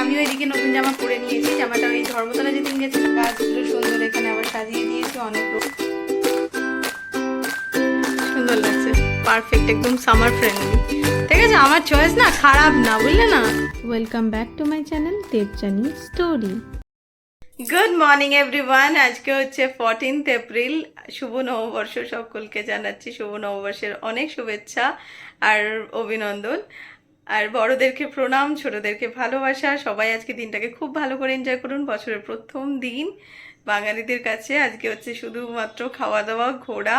আমিও এদিকে নতুন জামা পরে নিয়েছি জামাটা ওই ধর্মতলা যেদিন গেছে গাছগুলো সুন্দর এখানে আবার সাজিয়ে দিয়েছি অনেক লোক। সুন্দর লাগছে পারফেক্ট একদম সামার ফ্রেন্ডলি ঠিক আছে আমার চয়েস না খারাপ না বুঝলে না? Welcome back to my channel Debjani story good morning everyone আজকে হচ্ছে ফোরটিন্থ এপ্রিল শুভ নববর্ষ সকলকে জানাচ্ছি শুভ নববর্ষের অনেক শুভেচ্ছা আর অভিনন্দন। আর বড়দেরকে প্রণাম, ছোটদেরকে ভালোবাসা। সবাই আজকে দিনটাকে খুব ভালো করে এনজয় করুন। বছরের প্রথম দিন। বাঙালিদের কাছে আজকে হচ্ছে শুধুমাত্র খাওয়া দাওয়া ঘোরা।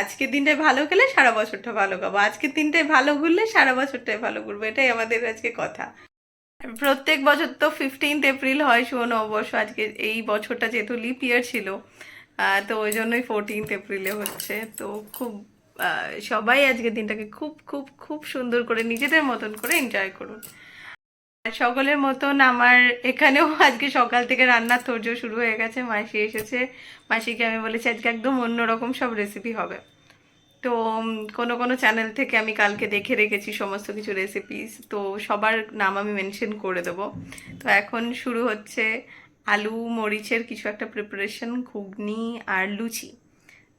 আজকের দিনটায় ভালো খেলে সারা বছরটা ভালো খাব আজকের দিনটায় ভালো ঘুরলে সারা বছরটাই ভালো ঘুরবো। এটাই আমাদের আজকে কথা। প্রত্যেক বছর তো ফিফটিন্থ এপ্রিল হয়, শুভ নববর্ষ। আজকে এই বছরটা যেহেতু লিপ ইয়ার ছিল তো ওই জন্যই ফোরটিন্থ এপ্রিলে হচ্ছে। তো খুব সবাই আজকের দিনটাকে খুব খুব খুব সুন্দর করে নিজেদের মতন করে এনজয় করুন। সকলের মতন আমার এখানেও আজকে সকাল থেকে রান্নার তোর্য শুরু হয়ে গেছে, মাসি এসেছে। মাসিকে আমি বলেছি, আজকে একদম অন্যরকম সব রেসিপি হবে। তো কোনো কোনো চ্যানেল থেকে আমি কালকে দেখে রেখেছি সমস্ত কিছু রেসিপিস তো, সবার নাম আমি মেনশন করে দেবো। তো, এখন শুরু হচ্ছে আলু মরিচের কিছু একটা প্রিপারেশন ঘুগনি আর লুচি।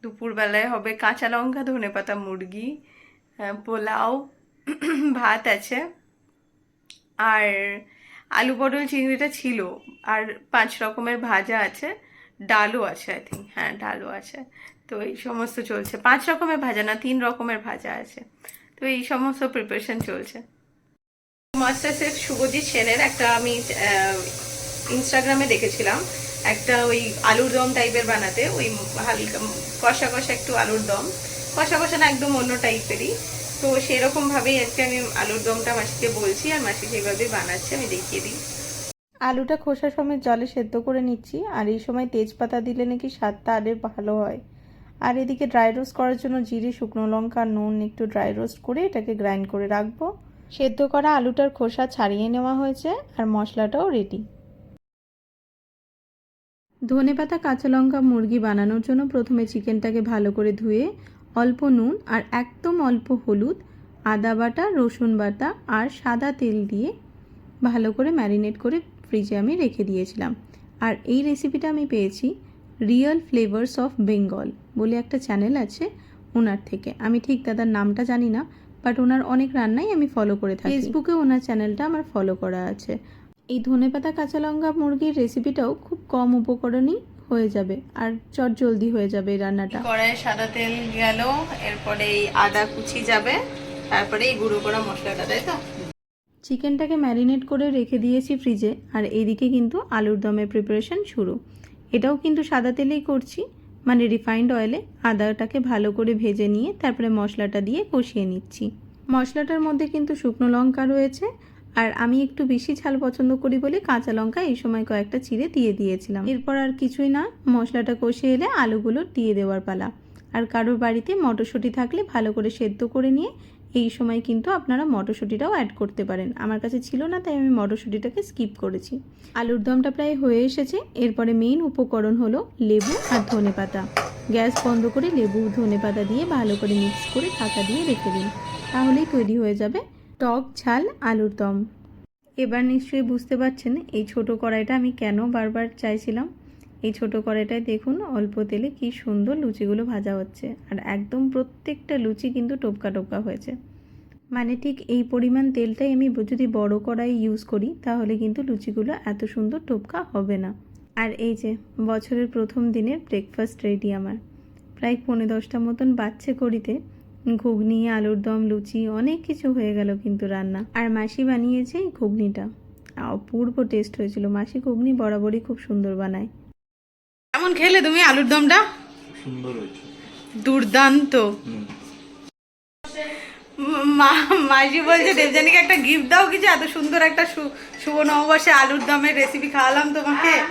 দুপুরবেলায় হবে কাঁচা লঙ্কা ধনে পাতা মুরগি পোলাও, ভাত আছে। আর আলু পটল চিংড়িটা ছিল। আর পাঁচ রকমের ভাজা আছে। ডালও আছে আই থিঙ্ক হ্যাঁ ডালও আছে। তো এই সমস্ত চলছে। পাঁচ রকমের ভাজা না, তিন রকমের ভাজা আছে। তো এই সমস্ত প্রিপারেশন চলছে। মাস্টার শেফ শুভজিৎ সেনের একটা আমি ইনস্টাগ্রামে দেখেছিলাম। একটা ওই আলুর দম টাইপের বানাতে, ওই হালকা কষা কষা একটু আলুর দম। কষা কষা না একদম অন্য টাইপেরই তো সেরকম ভাবেই আজকে আমি আলুর দমটা মাসিকে বলছি, আর মাসি সেইভাবেই বানাচ্ছে আমি দেখিয়ে দিই। আলুটা খোসা সমেত জলে সেদ্ধ করে নিচ্ছি, আর এই সময় তেজপাতা দিলে নাকি স্বাদটা আরে ভালো হয়। আর এদিকে ড্রাই রোস্ট করার জন্য জিরে, শুকনো লঙ্কা, নুন একটু ড্রাই রোস্ট করে এটাকে গ্রাইন্ড করে রাখব। সেদ্ধ করা আলুটার খোসা ছাড়িয়ে নেওয়া হয়েছে, আর মশলাটাও রেডি ধনেপাতা কাঁচা লঙ্কা, মুরগি বানানোর জন্য প্রথমে চিকেনটাকে ভালো করে ধুয়ে অল্প নুন আর একদম অল্প হলুদ, আদা বাটা, রসুন বাটা আর সাদা তেল দিয়ে ভালো করে ম্যারিনেট করে ফ্রিজে আমি রেখে দিয়েছিলাম। আর এই রেসিপিটা আমি পেয়েছি রিয়েল ফ্লেভার্স অফ বেঙ্গল বলে একটা চ্যানেল আছে ওনার থেকে। আমি ঠিক দাদার নামটা জানি না বাট ওনার অনেক রান্নাই আমি ফলো করে থাকি। ফেসবুকে ওনার চ্যানেলটা আমার ফলো করা আছে। এই ধনেপাতা কাঁচা লঙ্কা মুরগির রেসিপিটাও খুব কম উপকরণই হয়ে যাবে আর চট জলদি হয়ে যাবে এই রান্নাটা। কড়াইয়ে সাদা তেল গেল এরপরে এই আদা কুচি যাবে তারপরে এই গুঁড়ো করা মশলাটা তাই তো? চিকেনটাকে ম্যারিনেট করে রেখে দিয়েছি ফ্রিজে আর এইদিকে কিন্তু আলুর দমের প্রিপারেশন শুরু। এটাও কিন্তু সাদা তেলেই করছি মানে রিফাইন্ড অয়েলে আদাটাকে ভালো করে ভেজে নিয়ে তারপরে মশলাটা দিয়ে কষিয়ে নিচ্ছি। মশলাটার মধ্যে কিন্তু শুকনো লঙ্কা রয়েছে আর আমি একটু বেশি ঝাল পছন্দ করি বলে কাঁচা লঙ্কা এই সময় কয়েকটা চিড়ে দিয়ে দিয়েছিলাম। এরপর আর কিছুই না, মশলাটা কষে এলে আলুগুলো দিয়ে দেওয়ার পালা। আর কারোর বাড়িতে মটরশুঁটি থাকলে ভালো করে সেদ্ধ করে নিয়ে এই সময় কিন্তু আপনারা মটরশুঁটিটাও অ্যাড করতে পারেন। আমার কাছে ছিল না, তাই আমি মটরশুঁটিটাকে স্কিপ করেছি। আলুর দমটা প্রায় হয়ে এসেছে। এরপরে মেইন উপকরণ হলো লেবু আর ধনেপাতা গ্যাস বন্ধ করে লেবু ধনেপাতা দিয়ে ভালো করে মিক্স করে ঢাকা দিয়ে রেখে দিন। তাহলেই তৈরি হয়ে যাবে টক ঝাল, আলুর দম। এবার নিশ্চয়ই বুঝতে পারছেন এই ছোট কড়াইটা আমি কেন বারবার চাইছিলাম। এই ছোট কড়াইটায় দেখুন অল্প তেলে কি সুন্দর লুচিগুলো ভাজা হচ্ছে। আর একদম প্রত্যেকটা লুচি কিন্তু টোপকা টোপকা হয়েছে। মানে ঠিক এই পরিমাণ তেলটাই আমি যদি বড় কড়াই ইউজ করি, তাহলে কিন্তু লুচিগুলো এত সুন্দর টোপকা হবে না। আর এই যে, বছরের প্রথম দিনের ব্রেকফাস্ট রেডি আমার। প্রায় পনেরো দশটা মতন বাচ্চে করিতে ঘুগনি আলুর দম লুচি অনেক কিছু হয়ে গেল কিন্তু রান্না। আর মাসি বানিয়েছে এই ঘুগনিটা। অপূর্ব টেস্ট হয়েছিল। মাসি ঘুগনি বরাবরই খুব সুন্দর বানায়। কেমন খেলে তুমি আলুর দমটা? সুন্দর হয়েছে। দুর্দান্ত। মা- মাসি বলছে দেবজানিকে একটা গিফট দাও কিছু এত সুন্দর একটা শুভ নববর্ষে আলুর দমের রেসিপি খাওয়ালাম তোমাকে।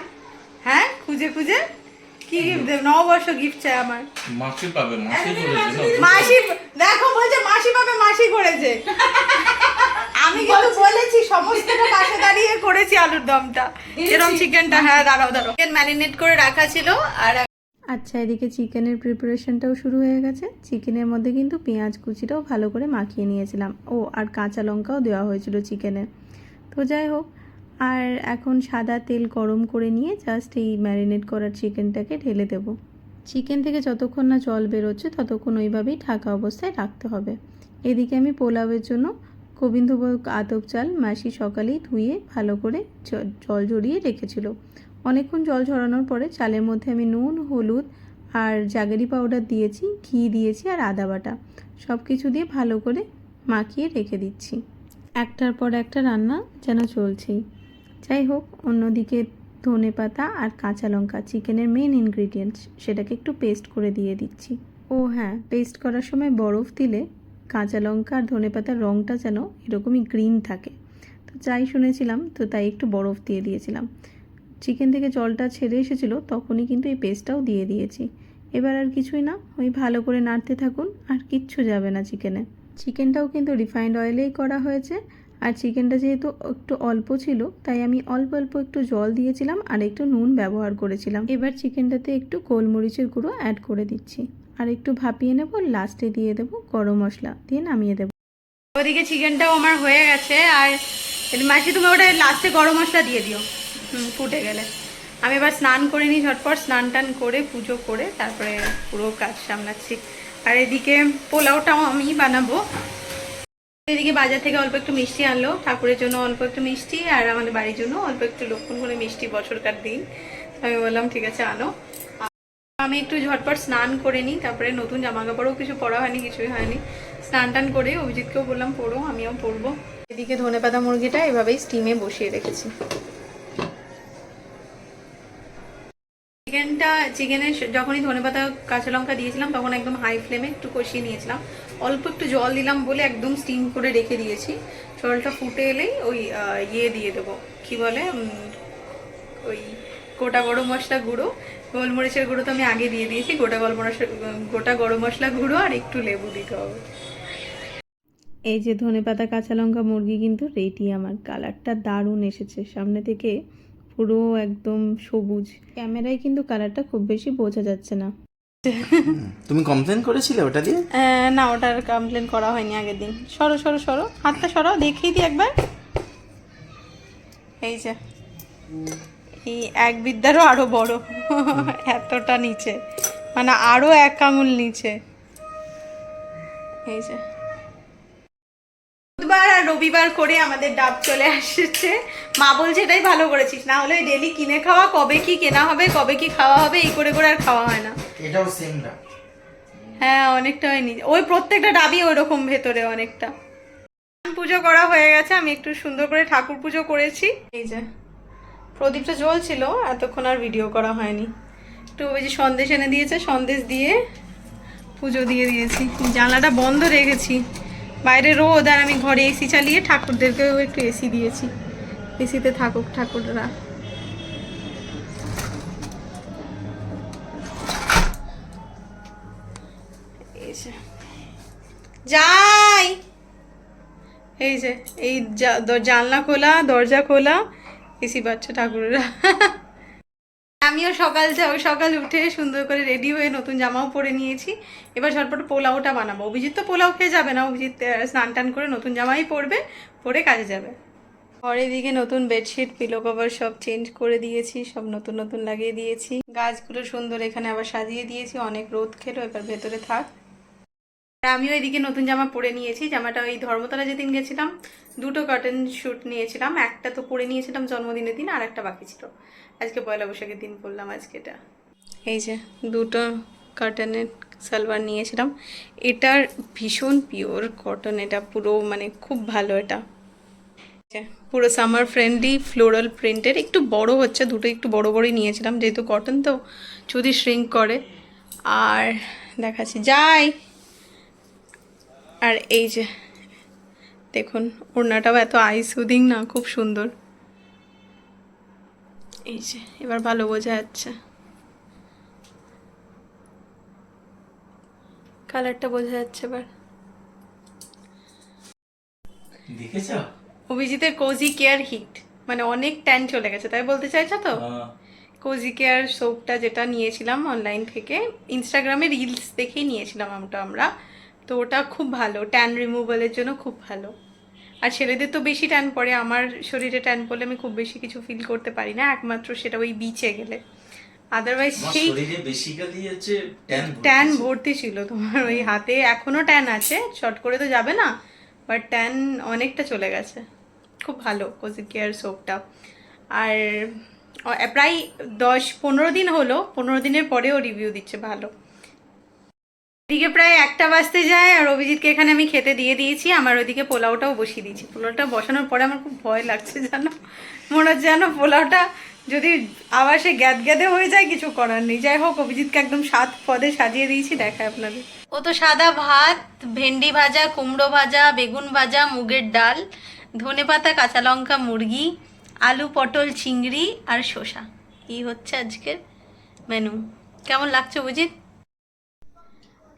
হ্যাঁ? খুঁজে খুঁজে? কি গিফট দেব নববর্ষ গিফট চাই আমার। মাসি পাবে মাসি করেছে মাসি দেখো বলছে মাসি পাবে মাসি করেছে। আমি কিন্তু বলেছি সমস্তটা পাশে দাঁড়িয়ে করেছি আলুর দমটা। এরকম চিকেনটা হ্যাঁ দাঁড়াও দাঁড়াও। চিকেন ম্যারিনেট করে রাখা ছিল আর আচ্ছা এদিকে চিকেনের প্রিপারেশনটাও শুরু হয়ে গেছে। চিকেনের মধ্যে কিন্তু পেঁয়াজ কুচিটাও ভালো করে মাখিয়ে নিয়েছিলাম। ও আর কাঁচা লঙ্কাও দেওয়া হয়েছিল চিকেনে। তো যাই হোক আর এখন সাদা তেল গরম করে নিয়ে জাস্ট এই ম্যারিনেট করার চিকেনটাকে ঢেলে দেবো। চিকেন থেকে যতক্ষণ না জল বেরোচ্ছে, ততক্ষণ ওইভাবেই ঢাকা অবস্থায় রাখতে হবে। এদিকে আমি পোলাওয়ের জন্য গোবিন্দভোগ আতপ চাল মাসি সকালেই ধুয়ে ভালো করে জল ঝরিয়ে রেখেছিল। অনেকক্ষণ জল ঝরানোর পরে চালের মধ্যে আমি নুন, হলুদ আর জাগেরি পাউডার দিয়েছি, ঘি দিয়েছি আর আদা বাটা। সব কিছু দিয়ে ভালো করে মাখিয়ে রেখে দিচ্ছি। একটার পর একটা রান্না যেন চলছেই। যাই হোক, অন্যদিকে ধনে পাতা আর কাঁচা লঙ্কা, চিকেনের মেন ইনগ্রিডিয়েন্টস সেটাকে একটু পেস্ট করে দিয়ে দিচ্ছি। ও হ্যাঁ পেস্ট করার সময় বরফ দিলে কাঁচা লঙ্কা আর ধনে পাতার রঙটা যেন এরকমই গ্রিন থাকে। তো যাই শুনেছিলাম, তো তাই একটু বরফ দিয়ে দিয়েছিলাম। চিকেন থেকে জলটা ছেড়ে এসেছিল, তখনই কিন্তু এই পেস্টটাও দিয়ে দিয়েছি। এবার আর কিছুই না, ওই ভালো করে নাড়তে থাকুন, আর কিচ্ছু যাবে না চিকেনে। চিকেনটাও কিন্তু রিফাইন্ড অয়েলেই করা হয়েছে আর চিকেনটা যেহেতু একটু অল্প ছিল, তাই আমি অল্প অল্প একটু জল দিয়েছিলাম আর একটু নুন ব্যবহার করেছিলাম। এবার চিকেনটাতে একটু গোলমরিচের গুঁড়ো অ্যাড করে দিচ্ছি। আর একটু ভাপিয়ে নেব, লাস্টে দিয়ে দেবো গরম মশলা, দিয়ে নামিয়ে দেবো। ওদিকে চিকেনটাও আমার হয়ে গেছে, আর মাসি তুমি ওটা লাস্টে গরম মশলা দিয়ে দিও। হুম, ফুটে গেলে। আমি এবার স্নান করে নিই ঝটপট, স্নান টান করে পুজো করে তারপরে পুরো কাজ সামলাচ্ছি। আর এদিকে পোলাওটাও আমি বানাবো। এদিকে বাজার থেকে অল্প একটু মিষ্টি আনলো। ঠাকুরের জন্য অল্প একটু মিষ্টি আর আমাদের বাড়ির জন্য অল্প একটু লক্ষণ করে মিষ্টি বছরকার দিন। আমি বললাম, ঠিক আছে, আনো। আমি একটু ঝটপট স্নান করে নিই, তারপরে নতুন জামা কাপড়ও কিছু পরা হয়নি, কিছুই হয়নি। স্নান টান করে অভিজিৎকেও বললাম পড়ো আমিও পরবো। এদিকে ধনেপাতা মুরগিটা এভাবেই স্টিমে বসিয়ে রেখেছি। চিকেনটা চিকেনের যখনই ধনেপাতা, কাঁচা লঙ্কা দিয়েছিলাম, তখন একদম হাই ফ্লেমে একটু কষিয়ে নিয়েছিলাম। অল্প একটু জল দিলাম বলে একদম স্টিম করে রেখে দিয়েছি। জলটা ফুটে এলেই ওই ইয়ে দিয়ে দেবো। কি বলে ওই গোটা গরম মশলা গুঁড়ো। গোলমরিচের গুঁড়ো তো আমি আগে দিয়ে দিয়েছি। গোটা গরম মশলা গোটা গরম মশলা গুঁড়ো আর একটু লেবু দিতে হবে। এই যে ধনেপাতা কাঁচা লঙ্কা, মুরগি কিন্তু রেডি। আমার কালারটা দারুণ এসেছে। সামনে থেকে পুরো একদম সবুজ। ক্যামেরায় কিন্তু কালারটা খুব বেশি বোঝা যাচ্ছে না। তুমি কমপ্লেন করেছিলে ওটা দিয়ে? না ওটার কমপ্লেন করা হয়নি আগের দিন। সরো সরো সরো। হাতটা সরো দেখিয়ে দিই একবার। এই যে। এই এক বিদ্যারও আরও বড়। এতটা নিচে। মানে আরও এক আঙুল নিচে। এই যে। বুধবার আর রবিবার করে আমাদের ডাব চলে আসছে। মা বলছে এটাই ভালো করেছিস। না হলে ডেলি কিনে খাওয়া কবে কি কেনা হবে কবে কি খাওয়া হবে এই করে করে আর খাওয়া হয় না। এটাও সেম হ্যাঁ অনেকটা হয়নি। ওই প্রত্যেকটা ডাবই ওই রকম ভেতরে অনেকটা। পুজো করা হয়ে গেছে আমি একটু সুন্দর করে ঠাকুর পুজো করেছি। এই যে প্রদীপটা জ্বলছিল এতক্ষণ আর ভিডিও করা হয়নি। একটু ওই যে সন্দেশ এনে দিয়েছে সন্দেশ দিয়ে পুজো দিয়ে দিয়েছি। জানলাটা বন্ধ রেখেছি। বাইরে রোদ আর আমি ঘরে এসি চালিয়ে ঠাকুরদেরকেও একটু এসি দিয়েছি। এসিতে থাকুক ঠাকুররা। যাই। এই যে, এই জানলা খোলা, দরজা খোলা এসি পাচ্ছে ঠাকুরেরা। আমিও সকাল সকাল উঠে সুন্দর করে রেডি হয়ে নতুন জামাও পরে নিয়েছি। এবার ঝটপট পোলাওটা বানাবো। অভিজিৎ তো পোলাও খেয়ে যাবে না। অভিজিৎ স্নান টান করে নতুন জামাই পরবে, পরে কাজে যাবে। ঘরের দিকে নতুন বেডশিট পিলো কভার সব চেঞ্জ করে দিয়েছি, সব নতুন নতুন লাগিয়ে দিয়েছি। গাছগুলো সুন্দর এখানে আবার সাজিয়ে দিয়েছি। অনেক রোদ খেলো, এবার ভেতরে থাক। আর আমিও এদিকে নতুন জামা পরে নিয়েছি। জামাটা ওই ধর্মতলা যেদিন গেছিলাম, দুটো কার্টন শ্যুট নিয়েছিলাম। একটা তো পরে নিয়েছিলাম জন্মদিনের দিন, আর একটা বাকি ছিল। আজকে পয়লা বৈশাখের দিন পরলাম আজকে এটা। এই যে দুটো কটনের সালোয়ার নিয়েছিলাম। এটার ভীষণ পিওর কটন এটা পুরো মানে খুব ভালো এটা। পুরো সামার ফ্রেন্ডলি ফ্লোরাল প্রিন্টের একটু বড় হচ্ছে, দুটো একটু বড় বড়ই নিয়েছিলাম। যেহেতু কটন তো যদি শ্রিঙ্ক করে। আর দেখাচ্ছি, যাই! আর এই যে দেখুন ওড়নাটাও এত আই সুদিং না খুব সুন্দর। এই যে এবার ভালো বোঝা যাচ্ছে। কালারটা বোঝা যাচ্ছে এবার। দেখেছ? অভিজিতের কোজি কেয়ার হিট মানে অনেক ট্যান চলে গেছে তাই বলতে চাইছো তো। কোজি কেয়ার সোপটা যেটা নিয়েছিলাম অনলাইন থেকে ইনস্টাগ্রামে রিলস দেখেই নিয়েছিলাম ওটা আমরা। তো ওটা খুব ভালো ট্যান রিমুভালের জন্য খুব ভালো। আর ছেলেদের তো বেশি ট্যান পড়ে আমার শরীরে ট্যান পড়লে আমি খুব বেশি কিছু ফিল করতে পারি না একমাত্র সেটা ওই বিচে গেলে। আদারওয়াইজ সেই বেসিক্যালি হচ্ছে ট্যান ভর্তি ছিল। তোমার ওই হাতে এখনও ট্যান আছে শর্ট করে তো যাবে না বাট ট্যান অনেকটা চলে গেছে। খুব ভালো কোজিক কেয়ার সোপটা আর প্রায় দশ পনেরো দিন হলো পনেরো দিনের পরেও রিভিউ দিচ্ছে ভালো। এদিকে প্রায় একটা বাজতে যায় আর অভিজিৎকে এখানে আমি খেতে দিয়ে দিয়েছি। আমার ওইদিকে পোলাওটাও বসিয়ে দিয়েছি। পোলাওটা বসানোর পরে আমার খুব ভয় লাগছে জানো? মনে হচ্ছে যেন পোলাওটা যদি আবার সে গ্যাদ গ্যাদে হয়ে যায়, কিছু করার নেই। যাই হোক, অভিজিৎকে একদম সাত পদে সাজিয়ে দিয়েছি। দেখায় আপনাদের। ও তো সাদা ভাত, ভেন্ডি ভাজা, কুমড়ো ভাজা, বেগুন ভাজা, মুগের ডাল ধনেপাতা কাঁচা লঙ্কা, মুরগি, আলু, পটল, চিংড়ি আর শসা। এই হচ্ছে আজকের মেনু কেমন লাগছে অভিজিৎ?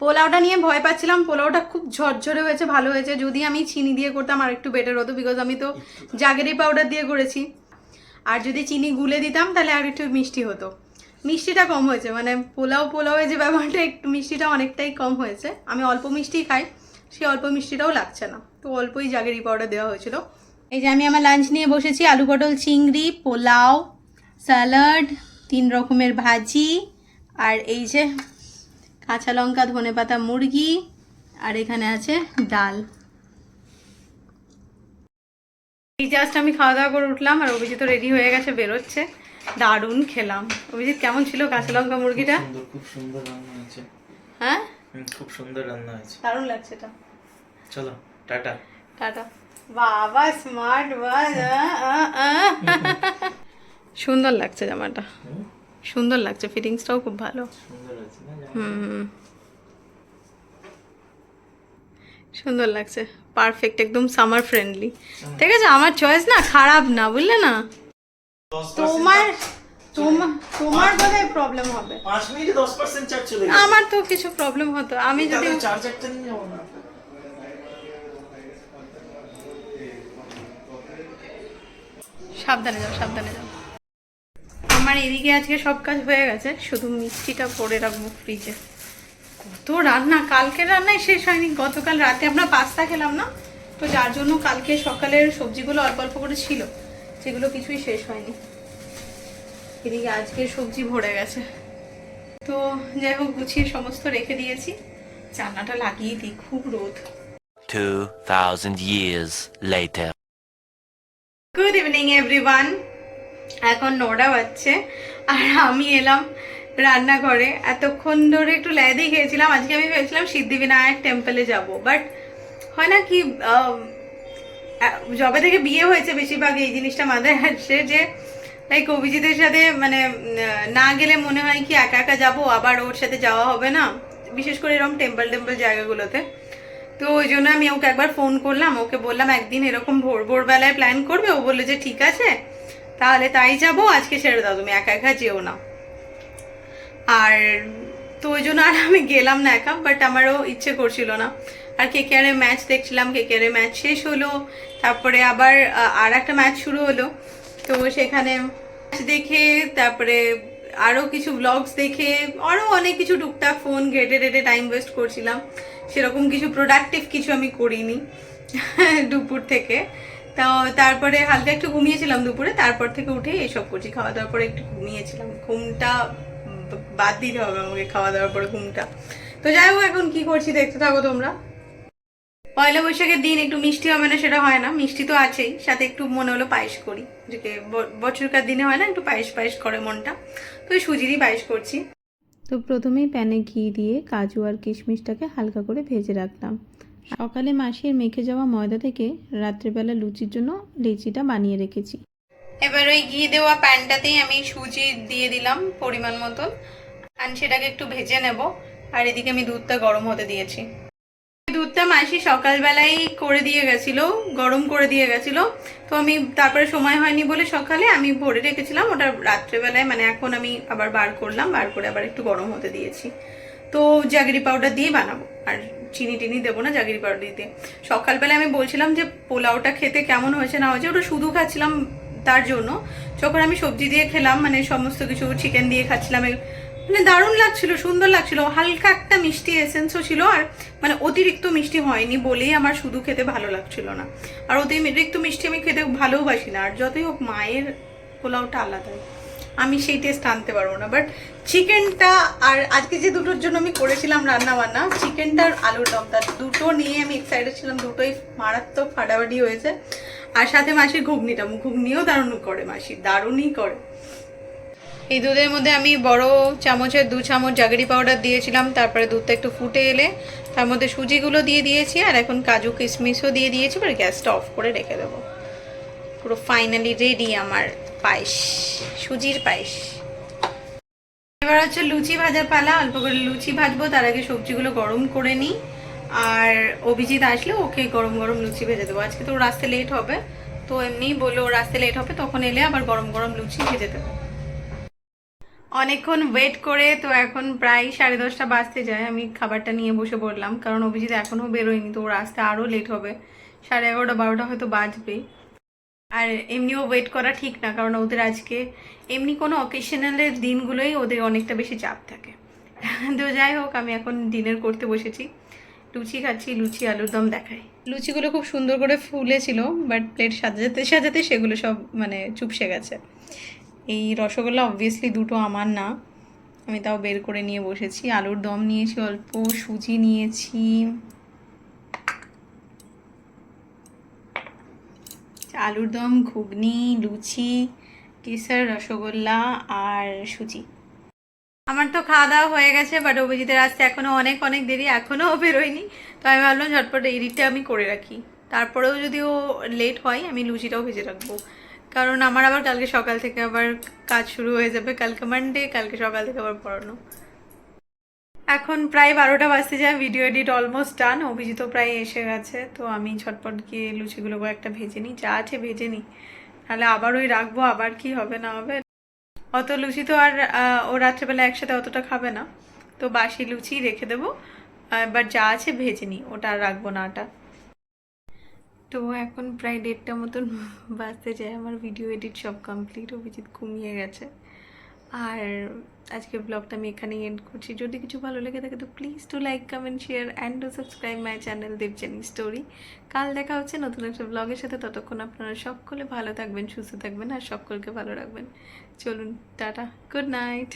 পোলাওটা নিয়ে ভয় পাচ্ছিলাম। পোলাওটা খুব ঝরঝরে হয়েছে, ভালো হয়েছে। যদি আমি চিনি দিয়ে করতাম আর একটু বেটার হতো বিকজ আমি তো জাগেরি পাউডার দিয়ে করেছি। আর যদি চিনি গুলে দিতাম, তাহলে আর একটু মিষ্টি হতো। মিষ্টিটা কম হয়েছে মানে পোলাও পোলাওয়ে যে ব্যাপারটা, একটু মিষ্টিটা অনেকটাই কম হয়েছে। আমি অল্প মিষ্টি খাই, সেই অল্প মিষ্টিটাও লাগছে না। তো অল্পই জাগেরি পাউডার দেওয়া হয়েছিল। এই যে আমি আমার লাঞ্চ নিয়ে বসেছি, আলু পটল চিংড়ি, পোলাও স্যালাড তিন রকমের ভাজি, আর এই যে কাঁচা লঙ্কা ধনে পাতা মুরগি আর এখানে আছে ডাল। এই জাস্ট আমি খাওয়া দাওয়া করে উঠলাম আর অভিজিৎ রেডি হয়ে গেছে বেরোচ্ছে। দারুণ খেলাম। অভিজিৎ কেমন ছিল কাঁচা লঙ্কা মুরগিটা? খুব সুন্দর রান্না হয়েছে। হ্যাঁ? খুব সুন্দর রান্না হয়েছে। দারুণ লাগছে এটা। চলো টাটা। টাটা। বাবা স্মার্ট বাজ সুন্দর লাগছে জামাটা। সুন্দর লাগছে ফিটিংসটাও খুব ভালো? হুম সুন্দর লাগছে পারফেক্ট একদম সামার ফ্রেন্ডলি ঠিক আছে আমার চয়েস না খারাপ না বুঝলে না? তোমার তোমার তোমার বোধহয় প্রবলেম হবে। আমার তো কিছু প্রবলেম হতো। আমি যদি সাবধানে যাও সাবধানে যাও। আমার এদিকে আজকে সব কাজ হয়ে গেছে শুধু মিষ্টিটা পরে রাখব ফ্রিজে কত রান্না কালকে রান্নাই শেষ হয়নি গতকাল রাতে আমরা পাস্তা খেলাম না তো যার জন্য কালকে সকালের সবজিগুলো অল্প অল্প করে ছিল সেগুলো কিছুই শেষ হয়নি। এদিকে আজকে সবজি ভরে গেছে। তো যাই হোক গুছিয়ে সমস্ত রেখে দিয়েছি। জানলাটা লাগিয়ে দিই খুব রোদ। 2,000 years later. Good evening everyone এখন নটা বাজছে, আর আমি এলাম রান্নাঘরে। এতক্ষণ ধরে একটু ল্যাদি খেয়েছিলাম, আজকে আমি ভেবেছিলাম সিদ্ধিবিনায়ক টেম্পলে যাব। বাট হয় না কি যবে থেকে বিয়ে হয়েছে বেশিরভাগ এই জিনিসটা মাথায় আসছে যে লাইক অভিজিতের সাথে মানে না গেলে মনে হয় কি একা একা যাব, আবার ওর সাথে যাওয়া হবে না। বিশেষ করে এরকম টেম্পল টেম্পল জায়গাগুলোতে। তো ওই জন্য আমি ওকে একবার ফোন করলাম, ওকে বললাম, একদিন এরকম ভোর, ভোরবেলায় প্ল্যান করবে? ও বলল যে, ঠিক আছে। তাহলে তাই যাব, আজকে ছেড়ে দাও তুমি, একা একা যেও না। আর তো ওই জন্য আর আমি গেলাম না একা বাট আমারও ইচ্ছে করছিল না। আর কে কে ম্যাচ দেখছিলাম কে কে ম্যাচ শেষ হলো, তারপরে আবার আর একটা ম্যাচ শুরু হলো। তো সেখানে দেখে, তারপরে আরও কিছু ব্লগস দেখে, আরও অনেক কিছু টুকটাক ফোন ঘেটে টেটে টাইম ওয়েস্ট করছিলাম। সেরকম কিছু প্রোডাক্টিভ কিছু আমি করিনি দুপুর থেকে। তো তারপরে হালকা একটু ঘুমিয়েছিলাম দুপুরে, তারপর থেকে উঠে এসব করছি। খাওয়া দাওয়ার পরে একটু ঘুমিয়েছিলাম। ঘুমটা বাদ দিতে হবে আমাকে খাওয়া দাওয়ার পরে ঘুমটা। তো যাই হোক, এখন কি করছি দেখতে থাকো তোমরা। পয়লা বৈশাখের দিন একটু মিষ্টি হবে না সেটা হয় না। মিষ্টি তো আছেই। সাথে একটু মনে হলো পায়েস করি। যে বছরকার দিনে হয় না, একটু পায়েস পায়েস করে মনটা। তো সুজিরই পায়েস করছি। তো প্রথমেই প্যানে ঘি দিয়ে কাজু আর কিশমিশটাকে হালকা করে ভেজে রাখলাম। সকালে মাসির মেখে যাওয়া ময়দা থেকে রাত্রেবেলা লুচির জন্য লেচিটা বানিয়ে রেখেছি। এবার ওই ঘি দেওয়া প্যানটাতেই আমি সুজি দিয়ে দিলাম পরিমাণ মতন আর সেটাকে একটু ভেজে নেব। আর এদিকে আমি দুধটা গরম হতে দিয়েছি। দুধটা মাসি সকালবেলাই করে দিয়ে গেছিল, গরম করে দিয়ে গেছিল। তো আমি তারপরে সময় হয়নি বলে সকালে আমি ভরে রেখেছিলাম। ওটা রাত্রেবেলায় মানে এখন আমি আবার বার করলাম, বার করে আবার একটু গরম হতে দিয়েছি। তো জাগরি পাউডার দিয়ে বানাবো। আর চিনি টিনি দেবো না, জাগরি পাউডার দিতে সকালবেলা আমি বলছিলাম যে, পোলাওটা খেতে কেমন হয়েছে না হয়েছে, ওটা শুধু খাচ্ছিলাম তার জন্য। যখন আমি সবজি দিয়ে খেলাম মানে সমস্ত কিছু চিকেন দিয়ে খাচ্ছিলাম মানে দারুণ লাগছিল, সুন্দর লাগছিল। হালকা একটা মিষ্টি এসেন্সও ছিল, আর মানে অতিরিক্ত মিষ্টি হয়নি বলেই আমার শুধু খেতে ভালো লাগছিল না। আর অতিরিক্ত মিষ্টি আমি খেতে ভালোবাসি না, আর যতই হোক মায়ের পোলাওটা আলাদাই। আমি সেই টেস্ট আনতে পারব না। বাট চিকেনটা আর আজকে যে দুটোর জন্য আমি করেছিলাম রান্না বান্না চিকেনটা আর আলুর দমটা দুটো নিয়ে আমি এক্সাইটেড ছিলাম, দুটোই মারাত্মক ফাটাফাটি হয়েছে। আর সাথে মাসির ঘুগনিটা, ঘুগনিও দারুণ করে মাসি, দারুণই করে। এই দুধের মধ্যে আমি বড় চামচের, দু চামচ জাগরি পাউডার দিয়েছিলাম, তারপরে দুধটা একটু ফুটে এলে তার মধ্যে সুজিগুলো দিয়ে দিয়েছি, আর এখন কাজু কিশমিশও দিয়ে দিয়েছি, এবার গ্যাসটা অফ করে রেখে দেবো। পুরো ফাইনালি রেডি আমার। পায়েস, সুজির পায়েস। এবার হচ্ছে লুচি ভাজার পালা, অল্প করে লুচি ভাজবো, তার আগে সবজিগুলো গরম করে নিই। আর অভিজিৎ আসলে ওকে গরম গরম লুচি ভেজে দেবো। আজকে তো ওর আসতে লেট হবে। তো এমনিই বলল ওর লেট হবে, তখন এলে আবার গরম গরম লুচি ভেজে দেবো। অনেকক্ষণ ওয়েট করে, তো এখন প্রায় সাড়ে দশটা বাজতে যায়। আমি খাবারটা নিয়ে বসে পড়লাম, কারণ অভিজিৎ এখনও বেরোয়নি, তো ওর আসতে আরও লেট হবে। সাড়ে এগারোটা, বারোটা হয়তো বাজবেই। আর এমনিও ওয়েট করা ঠিক না, কারণ ওদের আজকে এমনি কোনো অকেশনালের দিনগুলোই ওদের অনেকটা বেশি চাপ থাকে। তো যাই হোক, আমি এখন ডিনার করতে বসেছি। লুচি খাচ্ছি, লুচি, আলুর দম দেখাই। লুচিগুলো খুব সুন্দর করে ফুলেছিল বাট প্লেট সাজাতে সাজাতে সেগুলো সব মানে চুপসে গেছে। এই রসগোল্লা অবভিয়াসলি দুটো আমার না। আমি তাও বের করে নিয়ে বসেছি। আলুর দম নিয়েছি, অল্প, সুজি নিয়েছি। আলুর দম ঘুগনি, লুচি কেসার রসগোল্লা আর সুজি। আমার তো খাওয়া দাওয়া হয়ে গেছে বাট অভিজিতের আসতে এখনও অনেক অনেক দেরি এখনও বেরোয়নি। তো আমি ভাবলাম ঝটপট এডিটটা আমি করে রাখি। তারপরেও যদি ও লেট হয়, আমি লুচিটাও ভেজে রাখব। কারণ আমার আবার কালকে সকাল থেকে আবার কাজ শুরু হয়ে যাবে। কালকে মানডে কালকে সকাল থেকে আবার পড়ানো। এখন প্রায় বারোটা বাজতে যায় ভিডিও এডিট অলমোস্ট ডান অভিজিৎও প্রায় এসে গেছে, তো আমি ছটপট গিয়ে লুচিগুলো একটা ভেজে নিই, যা আছে ভেজে নিই। তাহলে আবার ওই রাখব, আবার কি হবে না হবে। অত লুচি তো আর ও রাত্রেবেলা একসাথে অতটা খাবে না। তো বাসি লুচি রেখে দেবো এবার যা আছে ভেজে নিই, ওটা আর রাখব না ওটা। তো এখন প্রায় দেড়টা মতন বাজতে যায়, আমার ভিডিও এডিট সব কমপ্লিট অভিজিৎ ঘুমিয়ে গেছে। আর আজকের ব্লগটা আমি এখানেই এন্ড করছি। যদি কিছু ভালো লেগে থাকে তো please to like comment share and to subscribe my channel Debjani story কাল দেখা হচ্ছে নতুন একটা ব্লগের সাথে। ততক্ষণ আপনারা সকলে ভালো থাকবেন, সুস্থ থাকবেন আর সকলকে ভালো রাখবেন। চলুন, টাটা গুড নাইট